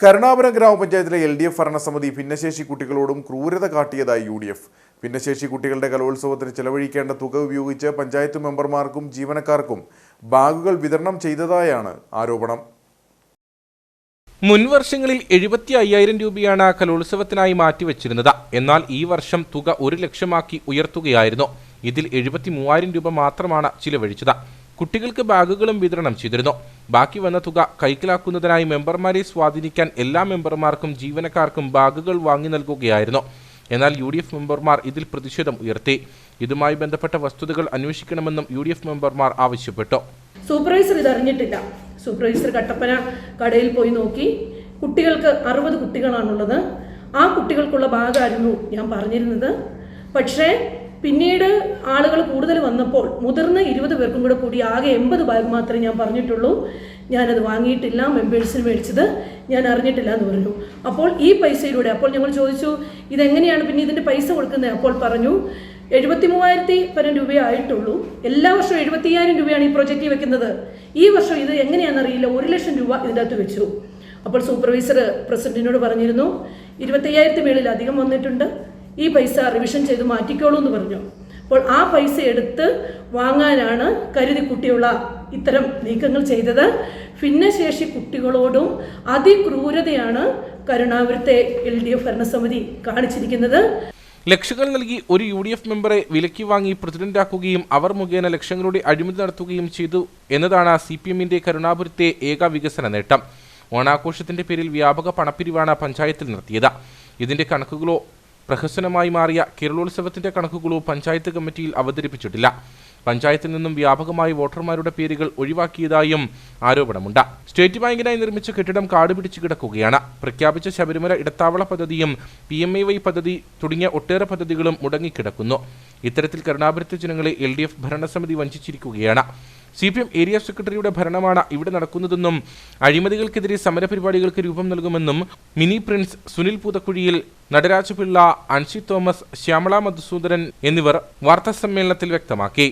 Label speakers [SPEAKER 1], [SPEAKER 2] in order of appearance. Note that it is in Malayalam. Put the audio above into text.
[SPEAKER 1] കരുണാപുരം ഗ്രാമപഞ്ചായത്തിലെ എൽ ഡി എഫ് ഭരണസമിതി ഭിന്നശേഷി കുട്ടികളോടും ക്രൂരത കാട്ടിയതായി യു ഡി എഫ്. ഭിന്നശേഷി കുട്ടികളുടെ കലോത്സവത്തിന് ചെലവഴിക്കേണ്ട തുക ഉപയോഗിച്ച് പഞ്ചായത്ത് മെമ്പർമാർക്കും ജീവനക്കാർക്കും ബാഗുകൾ വിതരണം ചെയ്തതായാണ് ആരോപണം.
[SPEAKER 2] മുൻവർഷങ്ങളിൽ എഴുപത്തി അയ്യായിരം രൂപയാണ് കലോത്സവത്തിനായി മാറ്റിവെച്ചിരുന്നത്. എന്നാൽ ഈ വർഷം തുക ഒരു ലക്ഷമാക്കി ഉയർത്തുകയായിരുന്നു. ഇതിൽ എഴുപത്തി മൂവായിരം രൂപ മാത്രമാണ് ചിലവഴിച്ചത്. കുട്ടികൾക്ക് ബാഗുകളും വിതരണം ചെയ്തിരുന്നു. ബാക്കി വന്ന തുക കൈക്കലാക്കുന്നതിനായി മെമ്പർമാരെ സ്വാധീനിക്കാൻ എല്ലാ മെമ്പർമാർക്കും ജീവനക്കാർക്കും ബാഗുകൾ വാങ്ങി നൽകുകയായിരുന്നു. എന്നാൽ യു ഡി എഫ് മെമ്പർമാർ ഇതിൽ പ്രതിഷേധം ഉയർത്തി. ഇതുമായി ബന്ധപ്പെട്ട വസ്തുതകൾ അന്വേഷിക്കണമെന്നും യു ഡി എഫ് മെമ്പർമാർ ആവശ്യപ്പെട്ടു.
[SPEAKER 3] സൂപ്പർവൈസർ ഇത് അറിഞ്ഞിട്ടില്ല സൂപ്പർവൈസർ കട്ടപ്പന കടയിൽ പോയി നോക്കി. കുട്ടികൾക്ക് അറുപത് കുട്ടികളാണുള്ളത്. ആ കുട്ടികൾക്കുള്ള ഭാഗമായിരുന്നു ഞാൻ പറഞ്ഞിരുന്നത്. പക്ഷേ പിന്നീട് ആളുകൾ കൂടുതൽ വന്നപ്പോൾ മുതിർന്ന ഇരുപത് പേർക്കും കൂടെ കൂടി ആകെ എൺപത് ബാഗ് മാത്രമേ ഞാൻ പറഞ്ഞിട്ടുള്ളൂ. ഞാനത് വാങ്ങിയിട്ടില്ല മെമ്പേഴ്സിന് മേടിച്ചത്. ഞാൻ അറിഞ്ഞിട്ടില്ല എന്ന് പറഞ്ഞു. അപ്പോൾ ഈ പൈസയിലൂടെ അപ്പോൾ ഞങ്ങൾ ചോദിച്ചു ഇതെങ്ങനെയാണ് പിന്നെ ഇതിന്റെ പൈസ കൊടുക്കുന്നത്? അപ്പോൾ പറഞ്ഞു എഴുപത്തി മൂവായിരത്തി പരം രൂപയായിട്ടുള്ളൂ എല്ലാ വർഷവും എഴുപത്തിയ്യായിരം രൂപയാണ് ഈ പ്രൊജക്റ്റ് വെക്കുന്നത്. ഈ വർഷം ഇത് എങ്ങനെയാണെന്നറിയില്ല. ഒരു ലക്ഷം രൂപ ഇതിന്റെ അകത്ത് വെച്ചു. അപ്പോൾ സൂപ്പർവൈസർ പ്രസിഡന്റിനോട് പറഞ്ഞിരുന്നു ഇരുപത്തയ്യായിരത്തി മേളിൽ അധികം വന്നിട്ടുണ്ട്. ഈ പൈസ റിവിഷൻ ചെയ്ത് മാറ്റിക്കോളൂ എന്ന് പറഞ്ഞു. അപ്പോൾ ആ പൈസ എടുത്ത് വാങ്ങാനാണ് കരുതി കുട്ടിയുള്ള ഇത്തരം നീക്കങ്ങൾ ചെയ്തത്. ഭിന്നശേഷി കുട്ടികളോടും അതിക്രൂരതയാണ് കരുണാവൃത്തെ എൽ ഡി എഫ് ഭരണസമിതി കാണിച്ചിരിക്കുന്നത്.
[SPEAKER 2] ലക്ഷങ്ങൾ നൽകി ഒരു യു ഡി എഫ് മെമ്പറെ വിലക്കി വാങ്ങി പ്രസിഡന്റാക്കുകയും അവർ മുഖേന ലക്ഷങ്ങളുടെ അഴിമതി നടത്തുകയും ചെയ്തു എന്നതാണ് സി പി എമ്മിന്റെ കരുണാപുരത്തെ ഏക വികസന നേട്ടം. ഓണാഘോഷത്തിന്റെ പേരിൽ വ്യാപക പണപ്പിരിവാണ് പഞ്ചായത്തിൽ നടത്തിയത്. ഇതിന്റെ കണക്കുകളോ പ്രഹസനമായി മാറിയ കേരളോത്സവത്തിന്റെ കണക്കുകളോ പഞ്ചായത്ത് കമ്മിറ്റിയിൽ അവതരിപ്പിച്ചിട്ടില്ല. പഞ്ചായത്തിൽ നിന്നും വ്യാപകമായി വോട്ടർമാരുടെ പേരുകൾ ഒഴിവാക്കിയതായും ആരോപണമുണ്ട്. സ്റ്റേറ്റ് ബാങ്കിനായി നിർമ്മിച്ച കെട്ടിടം കാടുപിടിച്ചു കിടക്കുകയാണ്. പ്രഖ്യാപിച്ച ശബരിമല ഇടത്താവള പദ്ധതിയും പി എം എ വൈ പദ്ധതി തുടങ്ങിയ ഒട്ടേറെ പദ്ധതികളും മുടങ്ങിക്കിടക്കുന്നു. ഇത്തരത്തിൽ കരുണാപുരത്തെ ജനങ്ങളെ എൽ ഡി എഫ് ഭരണസമിതി വഞ്ചിച്ചിരിക്കുകയാണ്. സി പി എം ഏരിയ സെക്രട്ടറിയുടെ ഭരണമാണ് ഇവിടെ നടക്കുന്നതെന്നും അഴിമതികൾക്കെതിരെ സമരപരിപാടികൾക്ക് രൂപം നൽകുമെന്നും mini Prince Sunil Poothakuzhiyil Natarajapillai Anshi Thomas Shyamala Madhusudaran എന്നിവർ വാർത്താസമ്മേളനത്തിൽ വ്യക്തമാക്കി.